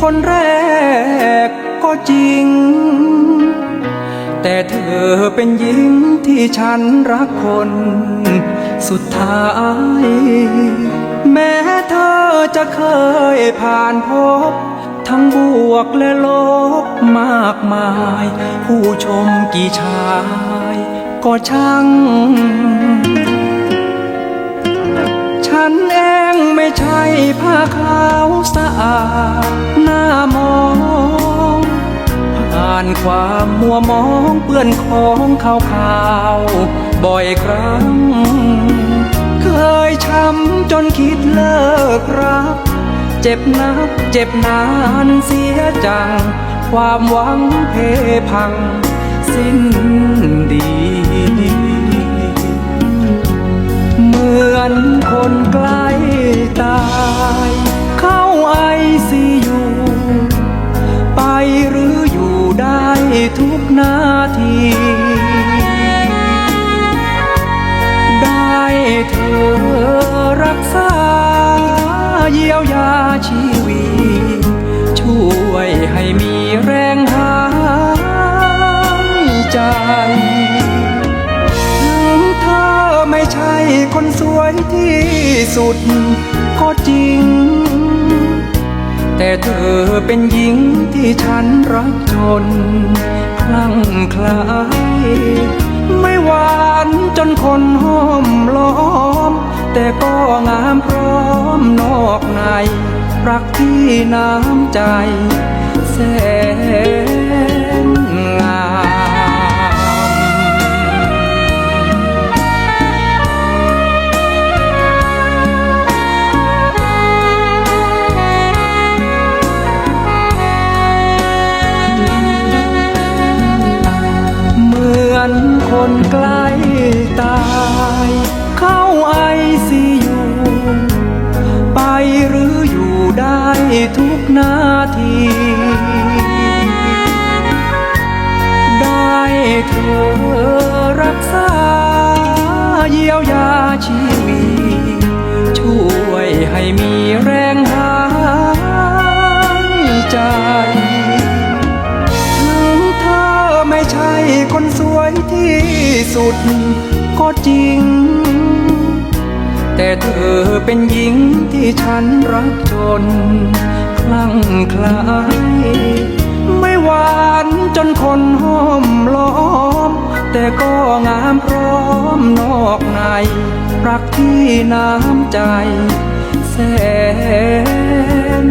คนแรกก็จริง แต่เธอเป็นหญิงที่ฉันรักคน สุดท้าย แม้เธอจะเคยผ่านพบ ทั้งบวกและลบมากมาย ผู้ชมกี่ชาย ก็ช่างฉันเองไม่ใช่ผ้าขาวสะอาดานความมัวมองเปื้อนของขาวขาวบ่อยครั้ง เคยช้ำจนคิดเลิกรัก เจ็บนักเจ็บนานเสียจัง ความหวังเพพัง สิ้นดี เหมือนคนใกล้ตาย เข้าไอซี ทุกนาที ได้เธอรักษาเยียวยาชีวิต ช่วยให้มีแรงหายใจถึงเธอไม่ใช่คนสวยที่สุด ก็จริง แต่เธอเป็นหญิงที่ฉันรักจนคลั่งคลาย ไม่หวานจนคนห้อมล้อม แต่ก็งามพร้อมนอกใน รักที่น้ำใจแส นาที ได้เธอรักษาเยียวยาชีวิตช่วยให้มีแรงหายใจถึงเธอไม่ใช่คนสวยที่สุดก็จริง แต่เธอเป็นหญิงที่ฉันรักจน ลั่งคลายไม่หวานจนคนห้อมล้อม แต่ก็งามพร้อมนอกใน รักที่น้ำใจแสน